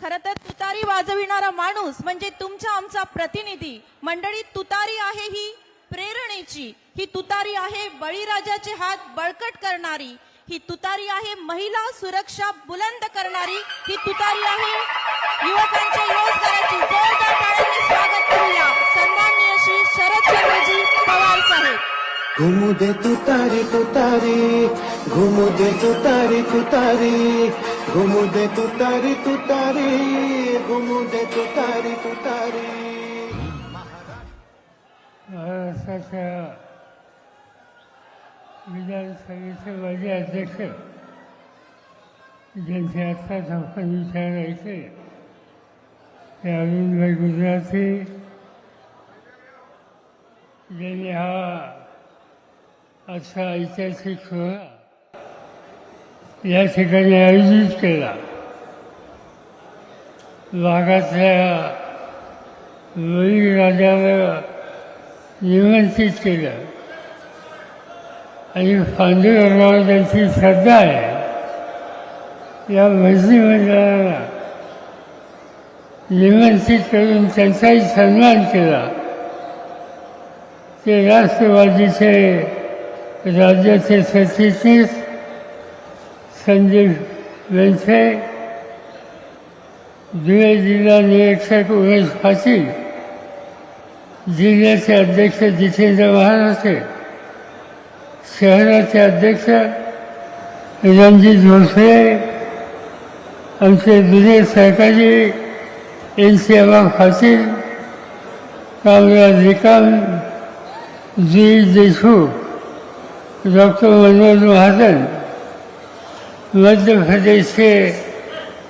खरं तर तुतारी वाजविणारा माणूस म्हणजे तुमचा आमचा प्रतिनिधी. मंडळी तुतारी आहे ही प्रेरणेची. ही तुतारी आहे बळीराजाचे हात बळकट करणारी. ही तुतारी आहे महिला सुरक्षा बुलंद करणारी. ही तुतारी आहे युवकांच्या रोजगाराची जोरदार घुमू दे तू तारी तू तारी. घुमू दे तू तारी तू तारी. घुमू दे तू तारी तू तारी. घुमू दे तू तारी तू तारी. महाराष्ट्राच्या विधानसभेचे माजी अध्यक्ष ज्यांचे आत्ताच आपण विचार ऐकले ते अरुणभाई गुजराती ज्यांनी हा असा ऐतिहासिक सोहळा या ठिकाणी आयोजित केला. भागातल्या राजाला निमंत्रित केलं. आणि पांडुरंगावर त्यांची श्रद्धा आहे. या मंत्रिमंडळाला निमंत्रित करून त्यांचाही सन्मान केला. ते राष्ट्रवादीचे राज्याचे सरचिटणीस संजीव वेंसे धुळे जिल्हा निरीक्षक उमेश पाटील जिल्ह्याचे अध्यक्ष जितेंद्र महाराष्ट्र शहराचे अध्यक्ष रणजित भोसले आमचे जुने सहकारी N C M Patil Kamraj रिकाम जुई देशमुख डॉक्टर मनोज महाजन मध्य प्रदेशचे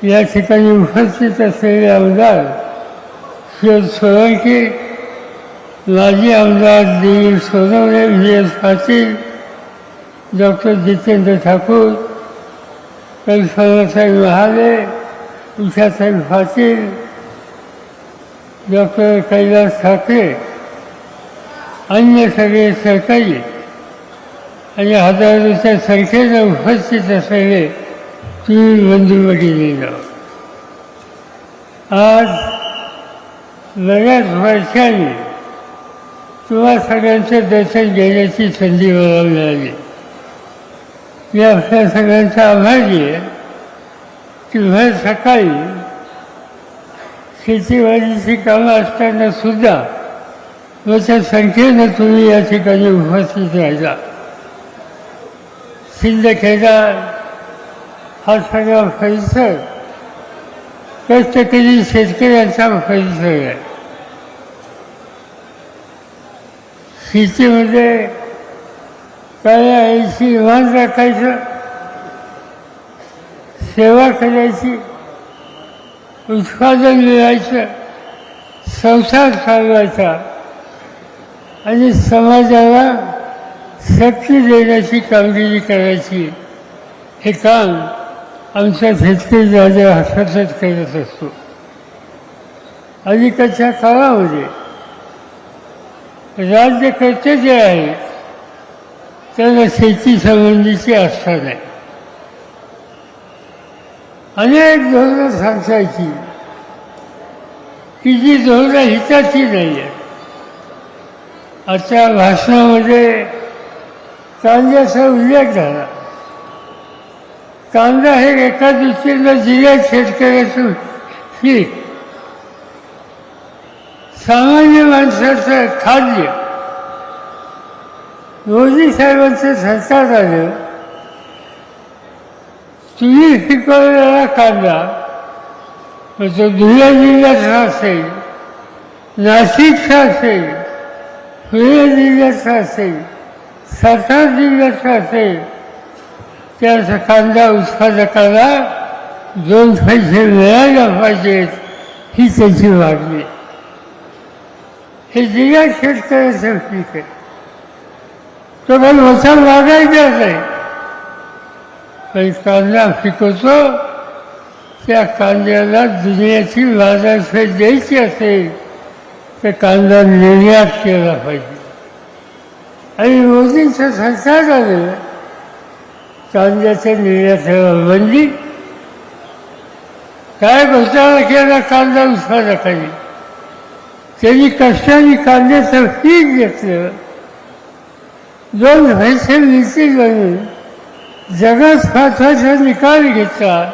या ठिकाणी उपस्थित असलेले आमदार शिव सोळंकी माजी आमदार दिलीप सोनवणे विजय पाटील डॉक्टर जितेंद्र ठाकूर कल्पनासाहेब महाले उषासाहेब पाटील डॉक्टर कैलास ठाकरे अन्य सगळे सरकारी आणि हजारोच्या संख्येने उपस्थित असलेले तुम्ही मंदिरमध्ये भगिनीनं आज बऱ्याच वर्षांनी तुम्हा सगळ्यांचं दर्शन घेण्याची संधी मला मिळाली. मी आपल्या सगळ्यांचा आभारी आहे की भर सकाळी शेतीवाडीची कामं असताना सुद्धा मोठ्या संख्येनं तुम्ही या ठिकाणी उपस्थित राहिला. सिंदखेडा हा सगळा परिसर कष्टकरी शेतकऱ्यांचा परिसर आहे. शेतीमध्ये काय ऐंशी इमान राखायचं. सेवा करायची उत्पादन मिळायचं संसार चालवायचा. आणि समाजाला सत्य देण्याची कामगिरी करायची. हे काम आमचा झेटके राजा हा सतत करत असतो. अलीकडच्या काळामध्ये राज्यकर्ते जे आहेत त्यांना शेतीसंबंधीची आस्था नाही. अनेक धोरणं सांगायची की जी धोरणं हिताची नाही आहेत आजच्या भाषणामध्ये कांद्याचा उल्लेख झाला. कांदा हे एका दृष्टीनं जिल्ह्यात शेतकऱ्याचं पीक. सामान्य माणसाचं खाद्य. मोदी साहेबांचं सरकार आलं. तुम्ही पिकवलेला कांदा तो धुळे जिल्ह्याचा असेल नाशिकचा असेल पुणे जिल्ह्याचा असेल सातारा जिल्ह्याचा असेल त्या कांदा उत्पादकाला दोन पैसे मिळायला पाहिजेत ही त्याची मागणी. हे जिल्हा शेतकऱ्याचं पीक आहे. तो पण वसा मागायचा नाही पण कांदा पिकवतो त्या कांद्याला दुनियाची बाजारपेठ द्यायची असेल तर कांदा निर्यात केला पाहिजे. आणि मोदींचं सरकार आलं. कांद्याच्या निर्यातीला बंदी काय घोटाळा केला कांदा उत्पादकांनी त्यांनी कष्टाने कांद्याचं पीक घेतलं. दोन पैसे विकती बनून जगात पाठवायचा निकाल घेतला.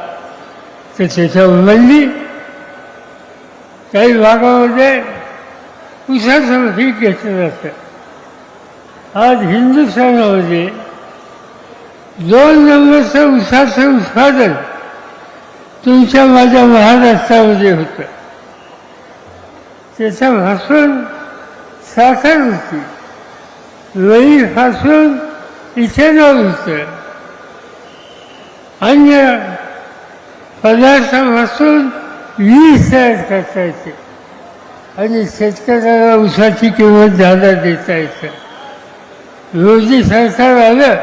तर त्याच्यावर बंदी काही भागामध्ये उसाचं पीक घेतलं जातं. आज हिंदुस्थानामध्ये दोन नंबरचं उसाचं उत्पादन तुमच्या माझ्या महाराष्ट्रामध्ये होतं. त्याच्यापासून साखर होती. लईपासून इथेनॉल होतं. अन्य पदार्थापासून वीज तयार करता येते. आणि शेतकऱ्याला उसाची किंमत जादा देता येतं. रोजी सरकार आलं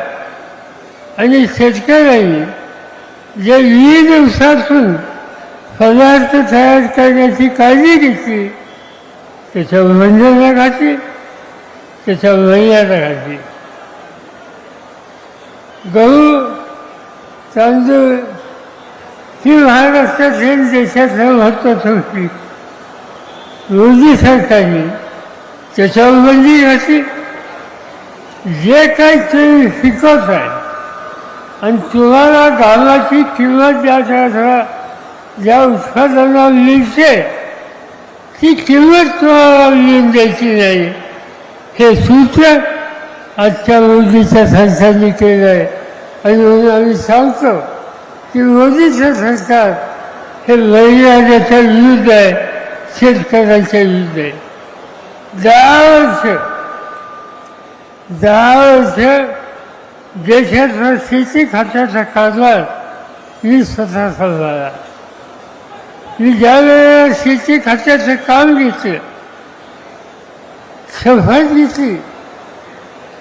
आणि शेतकऱ्यांनी जे विविध दिवसातून पदार्थ तयार करण्याची काळजी घेतली त्याच्यावर बंधनं घातली त्याच्यावर मर्यादा घातली. गहू तांदूळ ही महाराष्ट्रातील देशातलं महत्वाचं होती मोदी सरकारने त्याच्यावर बंदी घातली. जे काही तुम्ही शिकत आहे. आणि तुम्हाला गावाची किंमत ज्या ज्या ज्या उत्पादनाला मिळते ती किंमत तुम्हाला लिहून द्यायची नाही. हे सूत्र आजच्या मोदीच्या संस्थांनी केलं आहे. आणि म्हणून आम्ही सांगतो की मोदीचं सरकार हे महिलाच्या विरुद्ध आहे शेतकऱ्यांच्या विरुद्ध आहे. दहा वर्ष दहा वर्ष शेती खात्याचा कारभार मी स्वतः सांभाळला. मी ज्या वेळेला शेती खात्याचं काम घेतलं शपथ घेतली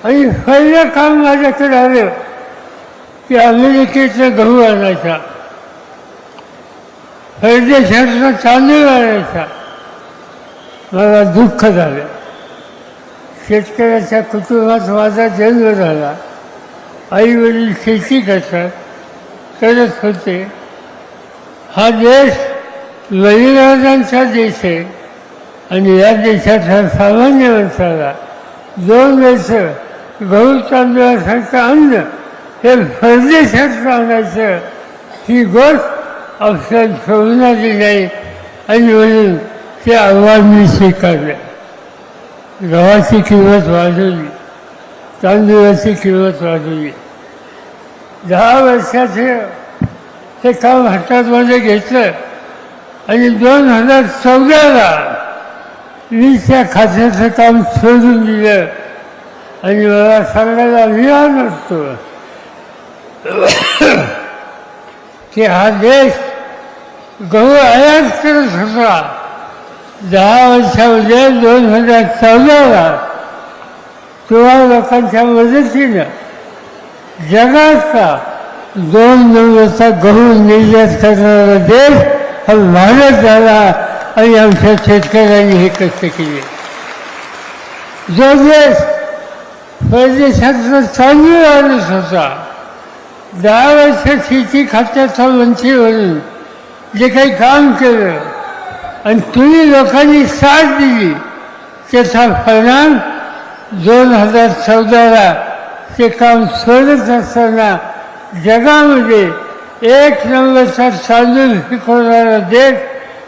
आणि पहिलं काम माझ्याकडे आलं की अमेरिकेतलं गहू आणायचा. परदेशातला तांदूळ आणायचा. मला दुःख झालं. शेतकऱ्याच्या कुटुंबात माझा जन्म झाला. आई वडील शेती करतात. करत होते. हा देश बळीराजांचा देश आहे. आणि या देशाच्या सामान्य माणसाला दोन वेळच गहू तांदळासारखं अन्न हे परदेशात आणायचं ही गोष्ट अक्षर आली नाही. आणि म्हणून ते आव्हान मी स्वीकारलं. गव्हाची किंमत वाढवली तांदूळाची किंमत वाढवली दहा वर्षाचे हे काम हातामध्ये घेतलं आणि दोन हजार चौदाला मी त्या खात्याचं काम सोडून दिलं. आणि मला सांगायला अभिमान असतो की हा देश गहू आयात करत होता. दहा वर्षामध्ये दोन हजार चौदाला किंवा लोकांच्या मदतीनं जगाचा दोन नंबरचा गहू निर्यात करणारा देश हा भारत झाला आणि आमच्या शेतकऱ्यांनी हे कष्ट केले. जो देश परदेशातला चांगली माणूस होता दहा वर्ष शेती खात्याचा मंत्री म्हणून जे काही काम केलं आणि तुम्ही लोकांनी साथ दिली. त्याचा परिणाम दोन हजार चौदाला ते काम सोडत असताना जगामध्ये एक नंबरचा तांदूळ शिकवणारा देश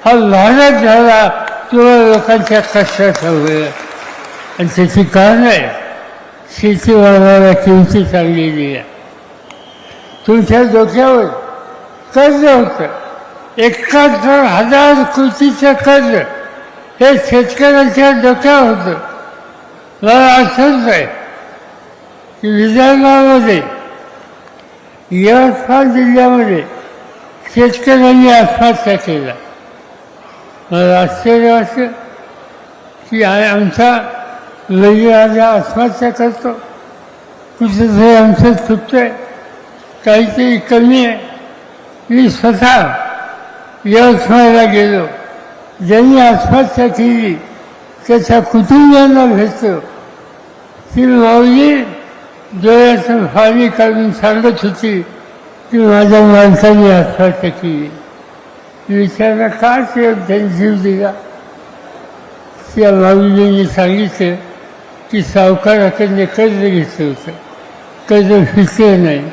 हा भारत झाला. किंवा लोकांच्या कष्टात हवं. आणि त्याची कारण आहे शेती वाढवायला किमती चांगली आहे. तुमच्या डोक्यावर कर्ज होतं. एकाहत्तर हजार कोटीचं कर्ज हे शेतकऱ्यांच्या डोक्यावर होतं. मला आठवत आहे की विदर्भामध्ये यवतमाळ जिल्ह्यामध्ये शेतकऱ्यांनी आत्महत्या केला मला आश्चर्य वाटतं की आ- आमचा लईराजा आत्महत्या करतो. कुठेतरी आमचं चुकतं आहे काहीतरी कमी आहे. मी स्वतः यवतमाळला गेलो ज्यांनी आत्महत्या केली त्याच्या कुटुंबियांना भेटतो ती माऊली डोळ्याचं पाणी काढून सांगत होती की माझ्या माणसाने आत्महत्या केली विचारला का ते त्यांनी जीव दिला? त्या माऊलींनी सांगितलं की सावकाराकडे कर्ज घेतलं होतं. कर्ज फिरलं नाही.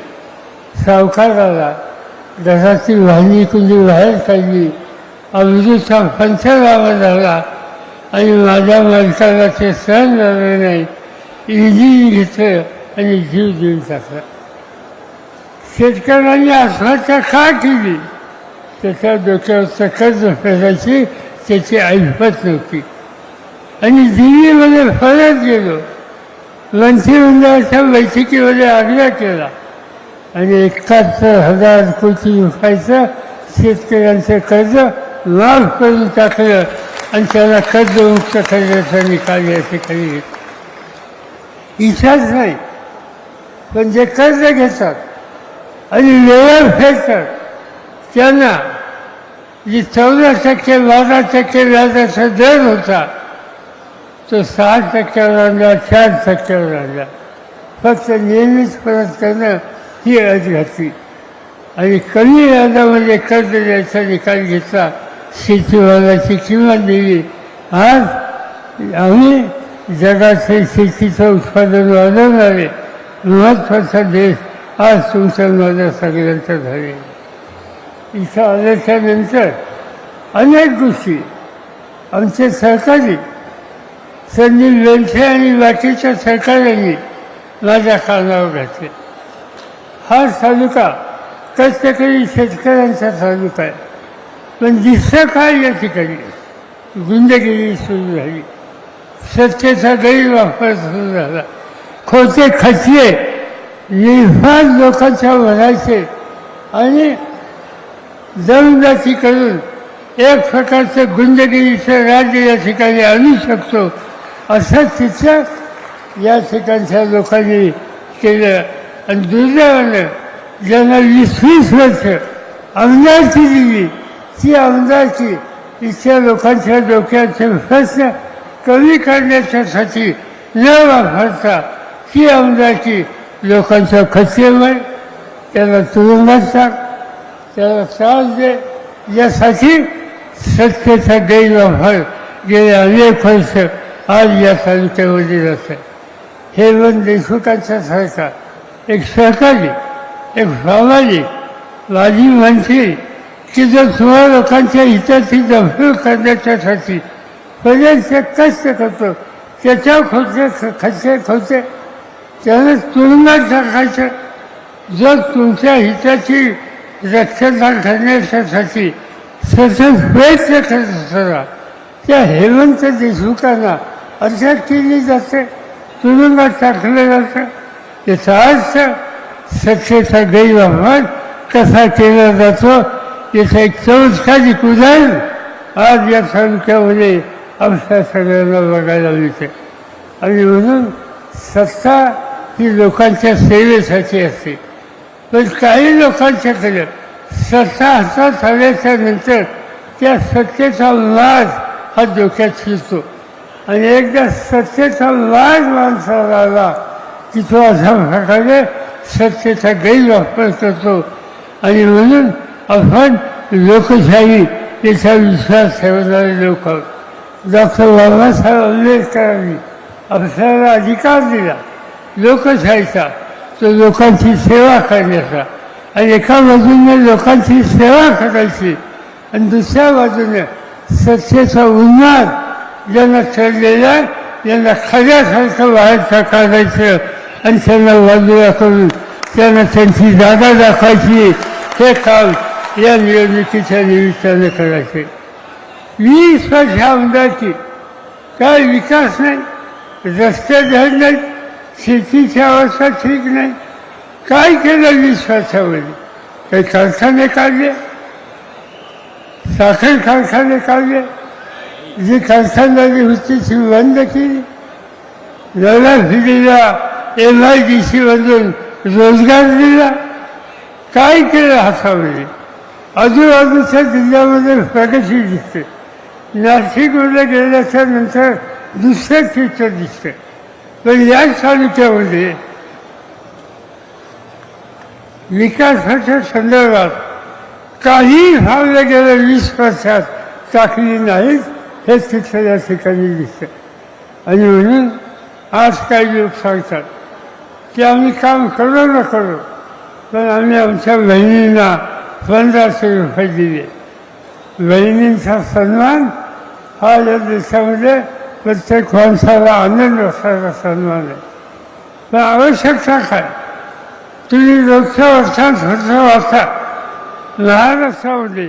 सावकाराला घरातील वाहिनी कुणी बाहेर काढली? अमृतचा पंचनामा झाला. आणि माझ्या माणसाला ते सहन झालं नाही. इंजिन घेतलं आणि जीव देऊन टाकला. शेतकऱ्यांनी आत्महत्या का केली? त्याच्या डोक्यावरचं कर्ज फेडायची त्याची ऐपत नव्हती. आणि दिल्लीमध्ये फरत गेलो. मंत्रिमंडळाच्या बैठकीमध्ये आग्रह केला. आणि एकाहत्तर हजार कोटी रुपयाचं शेतकऱ्यांचं कर्ज लाभ करून टाकलं आणि त्याला कर्जमुक्त करण्याचा निकाल या ठिकाणी इच्छाच नाही. पण जे कर्ज घेतात आणि वेळेवर फेडतात त्यांना जी चौदा टक्के बारा टक्के व्याजाचा दर होता तो सहा टक्क्यावर आणला चार टक्क्यावर आणला. फक्त नेहमीच परत करणं ही अट घातली. आणि कमी व्याजामध्ये कर्ज द्यायचा निकाल घेतला शेतीमालाची किंमत दिली. आज आम्ही जगाचे शेतीचं उत्पादन वाढवणारे महत्त्वाचा देश आज तुमच्या माझ्या सगळ्यांचा झाले इथं आल्याच्यानंतर अनेक गोष्टी आमचे सहकारी संदीप लेंठे आणि बाकीच्या सरकारांनी माझ्या कानावर घातले. हा तालुका कष्टकरी शेतकऱ्यांचा तालुका आहे. पण दिसतं काय या ठिकाणी? गुंडगिरी सुरू झाली. सत्तेचा गैरवापर सुरू झाला. खोटे खचले निर्भार लोकांच्या भरायचे आणि दमदाटी करून एक प्रकारचं गुंडगिरीचं राज्य या ठिकाणी आणू शकतो असं तिथं या ठिकाणच्या लोकांनी केलं. आणि दुर्दैवानं ज्यांना वीस वीस वर्ष आमदारची दिली ती आमदारची इथल्या लोकांच्या डोक्याचे प्रश्न कमी करण्याच्यासाठी न वापरता ती आमदारची लोकांच्या खचेमुळे त्याला तुरुंगात टाक त्याला त्रास दे. यासाठी सत्तेचा गैरवापर गेले अनेक वर्ष आज या तालुक्यामध्ये जात आहे. पण देशमुखांचा सारखा एक सहकारी एक सामाजिक माझी म्हणते की जर तुम्हा लोकांच्या हिताची दखल करण्याच्यासाठी पर्यंत कष्ट करतो. त्याच्यावर खोटे खर्चे खोटे त्याने तुरुंगात टाकायचं. जर तुमच्या हिताची रक्षता करण्याच्यासाठी सतत प्रयत्न करत असताना त्या हेमंत देशमुखांना अटक केली जाते तुरुंगात टाकलं जातं. याचा अर्थ सत्तेचा गैरवापर कसा केला जातो याचं एक चमत्कारिक उदाहरण आज या तालुक्यामध्ये आमच्या सगळ्यांना बघायला मिळते आणि म्हणून सत्ता ही लोकांच्या सेवेसाठी असते। पण काही लोकांच्याकडे सत्ता हातात आल्याच्यानंतर त्या सत्तेचा लाज हा डोक्यात शिरतो आणि एकदा सत्तेचा लाज माणसाला आला की तो अशा प्रकारे सत्तेचा गैरवापर करतो आणि म्हणून आपण लोकशाही याचा विश्वास ठेवणारे लोक डॉक्टर बाबासाहेब आंबेडकरांनी आपल्याला अधिकार दिला लोकशाहीचा. तो लोकांची सेवा करण्याचा. आणि एका बाजूने लोकांची सेवा करायची आणि दुसऱ्या बाजूने सत्तेचा उन्हाळ ज्यांना ठरलेला यांना खऱ्यासारखं बाहेर काढायचं आणि त्यांना बाजूला करून त्यांना त्यांची जागा दाखवायची. हे काम या निवडणुकीच्या निमित्ताने करायचे. वीस वर्ष आमदारची काय विकास नाही. रस्ते धड नाहीत. शेतीची अवस्था ठीक नाही. काय केलं वीस वर्षामध्ये काही कारखाने काढले? साखर कारखाने काढले? जी कारखानदारी होती ती बंद केली. नवरा फिरीला एम आय डी सीमधून रोजगार दिला. काय केलं हातामध्ये? आजूबाजूच्या जिल्ह्यामध्ये प्रगती दिसते. नाशिकमध्ये गेल्याच्यानंतर दुसरं चित्र दिसतं पण या काही भावल्या गेल्या वीस वर्षात टाकली नाहीत हे चित्र या ठिकाणी दिसतं आणि म्हणून आज काही लोक सांगतात की आम्ही काम करू न करू. पण आम्ही आमच्या बहिणींना पंधराशे रुपये दिले. बहिणींचा सन्मान हा या देशामध्ये प्रत्येक माणसाला आनंद असणारा सन्मान आहे. पण आवश्यकता काय? तुम्ही रोजच्या वर्षात फक्त वाचा. महाराष्ट्रामध्ये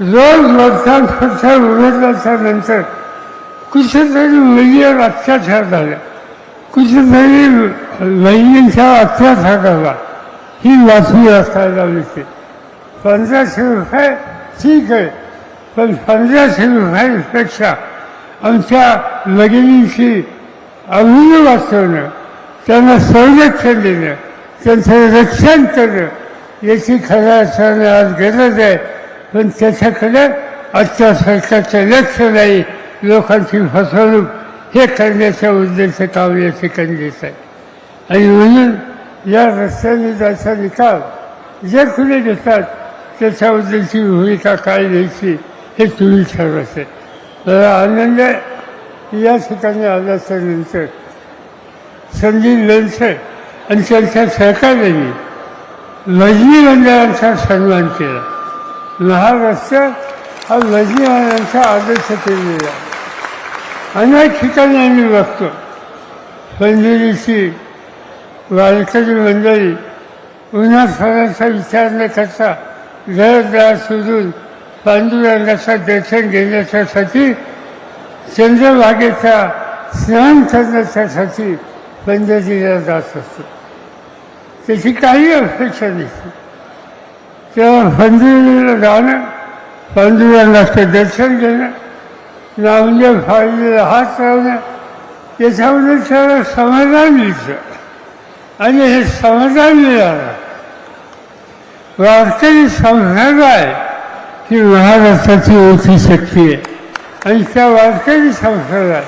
रोज वर्षात फक्त उघडल्याच्या नंतर कुठेतरी मुलीवर अत्याचार झाला कुठेतरी लैंगिकच्या अत्याचार झाला ही बातमी असायला मिळते पंधराशे रुपये ठीक आहे पण पंधराशे रुपयापेक्षा आमच्या भगिनींची अभिनय वाचवणं त्यांना संरक्षण देणं त्यांचं रक्षण करणं याची खऱ्या अर्थाने आज गरज आहे. पण त्याच्याकडे आजच्या सरकारचं लक्ष नाही. लोकांची फसवणूक हे करण्याच्या उद्देश कावले या आहे आणि म्हणून या रस्त्याने जायचा निकाल जे खुले घेतात त्याच्याबद्दलची भूमिका काय घ्यायची हे तुम्ही ठरवायचे मला आनंद या ठिकाणी आल्याच्यानंतर संदीप लेंसे आणि त्यांच्या सहकार्याने लजनी मंडळांचा सन्मान केला. महाराष्ट्र हा लजनी मंडळांचा आदर्श केलेला अनेक ठिकाणी आम्ही बघतो मंजुरीची वारकरी मंडळी उन्हाळ्याचा विचार न करता घरदार सोडून पांडुरंगाचा दर्शन घेण्याच्यासाठी चंद्रभागेचा स्नान करण्याच्यासाठी पंढरीला जात असतो. त्याची काही अपेक्षा नसते तेव्हा पंढरीला जाणं पांडुरंगाचं दर्शन घेणं नामदेव फाळलेला हात लावणं याच्यामध्ये त्याला समाधान मिळतं आणि हे समाधान मिळालं. वारकरी आहे. ही महाराष्ट्राची ओळखी शक्ती आहे. आणि त्या वारकरी संसर्गात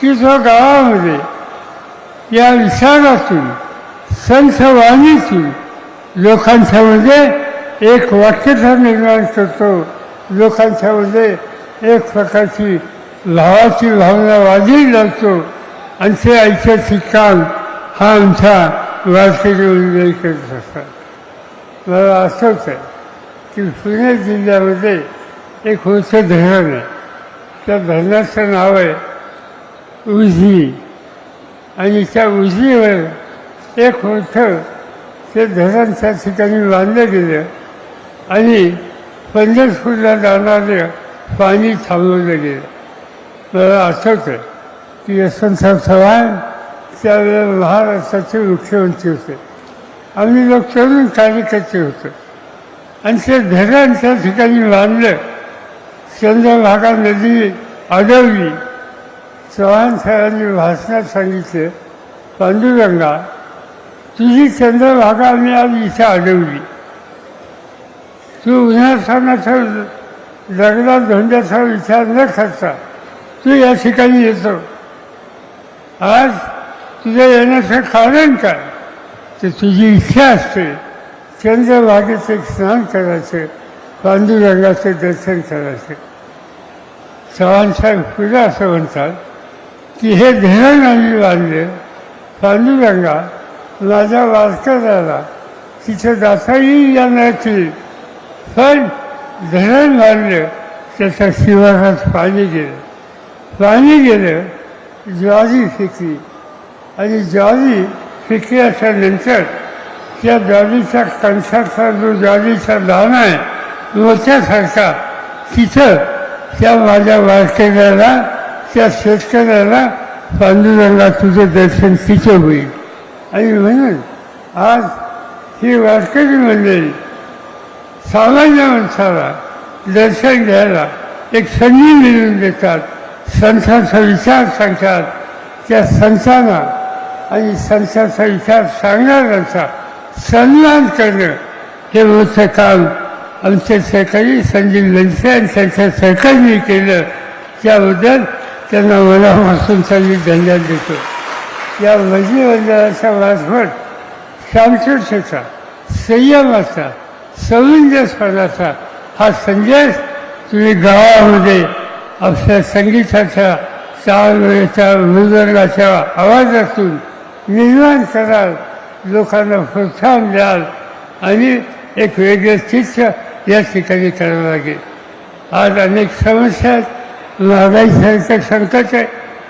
की जो गावामध्ये या विचारातून संतवाणीतून लोकांच्यामध्ये एक वाक्यता निर्माण करतो. लोकांच्यामध्ये एक प्रकारची लावाची भावना वाढी लागतो आणि ते ऐतिहासिक काम हा आमचा वारकरी मंडळी करत असतात. मला आठवतं आहे की पुणे जिल्ह्यामध्ये एक होतं धरण आहे. त्या धरणाचं नाव आहे उजनी आणि त्या उजनीवर एक होतं ते धरण त्या ठिकाणी बांधलं गेलं. आणि पंढरपूरला जाणाऱ्या पाणी थांबवलं गेलं मला आठवतं की यशवंतराव चव्हाण त्यावेळेला महाराष्ट्राचे मुख्यमंत्री होते. आम्ही लोक तरुण कार्यकर्ते होतो. आणि ते धरण त्या ठिकाणी बांधलं. चंद्रभागा नदी अडवली चव्हाण साहेबांनी भाषणात सांगितलं पांडुरंगा तुझी चंद्रभागा आम्ही आज इथे अडवली तू उन्हाळ्याचा दगडा धोंड्याचा विचार न करता तू या ठिकाणी येतो. आज तुझ्या येण्याचं कारण काय? ते तुझी इच्छा असते चंद्रभागेचं स्नान करायचं पांडुरंगाचं दर्शन करायचं. चव्हाणसाहेब पुढे असं म्हणतात की हे धरण आम्ही बांधले पांडुरंगा माझ्या वारकऱ्याला तिथे जाता येईल या नाही पण धरण बांधलं त्याच्या शिवारात पाणी गेलं. पाणी गेलं ज्वारी फेकली. आणि ज्वारी फेकल्याच्या नंतर त्या ज्वारीच्या कणसाचा जो ज्वारीचा दाना आहे मोठ्यासारखा तिथं त्या माझ्या वारकऱ्याला त्या शेतकऱ्याला पांडुरंगा तुझं दर्शन तिथं होईल. आणि म्हणून आज ही वारकरी मंडळी सामान्य माणसाला दर्शन घ्यायला एक संधी मिळवून देतात. संतांचा विचार सांगतात. त्या संतांना आणि संतांचा विचार सांगणाऱ्यांचा सन्मान करणं हे मोठं काम. आमचे सहकारी संजीव लंसे आणि त्यांच्या सहकार्याने केलं. त्याबद्दल त्यांना मनापासून मी धन्यवाद देतो. या भजी वासभट मार्फत शांततेचा संयमाचा सौंदर्यपणाचा हा संदेश तुम्ही गावामध्ये आपल्या संगीताच्या चालवेच्या मृदंगाच्या आवाजातून निर्माण कराल लोकांना प्रोत्साहन द्याल आणि एक वेगळं चित्र या ठिकाणी करावं लागेल. आज अनेक समस्या आहेत. महागाईसारखं संकट आहे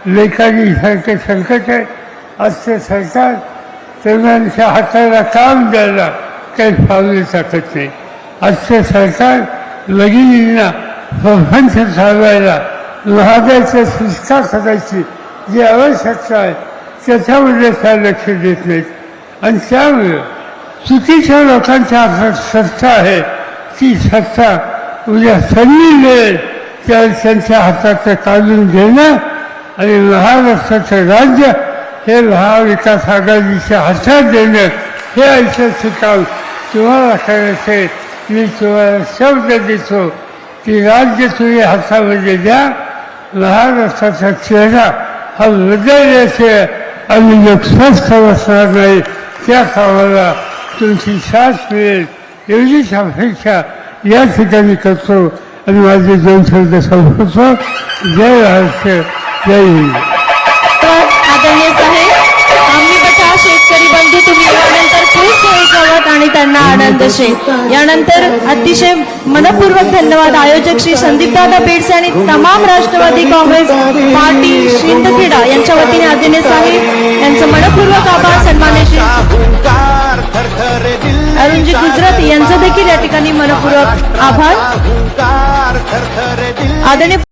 लेखानीसारखं संकट आहे. आजचं सरकार तरुणांच्या हाताला काम द्यायला काही फावले टाकत नाही. आजचं सरकार लगीनींना प्रपंच चालवायला महागाईचा सुस्का करायची जी आवश्यकता आहे त्याच्यामध्ये त्या लक्ष देत नाहीत आणि त्यामुळे चुकीच्या लोकांच्या हातात सत्ता आहे ती सत्ता उद्या संधी मिळेल त्या त्यांच्या हातात काढून घेणं आणि महाराष्ट्राचं राज्य हे महाविकास आघाडीच्या हातात देणं हे ऐतिहासिक काम. तुम्हाला करायचं आहे मी तुम्हाला शब्द देतो की राज्य तुम्ही हातामध्ये द्या महाराष्ट्राचा चेहरा हा हृदयाचे आम्ही लोक स्वस्थ बसणार नाही. त्या कामाला तुमची साथ मिळेल. एवढीच अपेक्षा या ठिकाणी करतो. आणि माझे दोन शब्द संपवतो. जय महाराष्ट्र जय हिंद. आदरणीय साहेब आम्ही बटा शेतकरी बंधू तुम्ही होत आणि त्यांना आनंद शे. यानंतर अतिशय मनपूर्वक धन्यवाद. आयोजक श्री संदीपदादा बेडसे आणि तमाम राष्ट्रवादी काँग्रेस पार्टी शिंदखेडा यांच्या वतीने आदिने साहेब यांचं मनपूर्वक आभार. सन्मान्य अरुणजी गुजराती यांचं देखील या ठिकाणी मनपूर्वक आभार. आदरणीय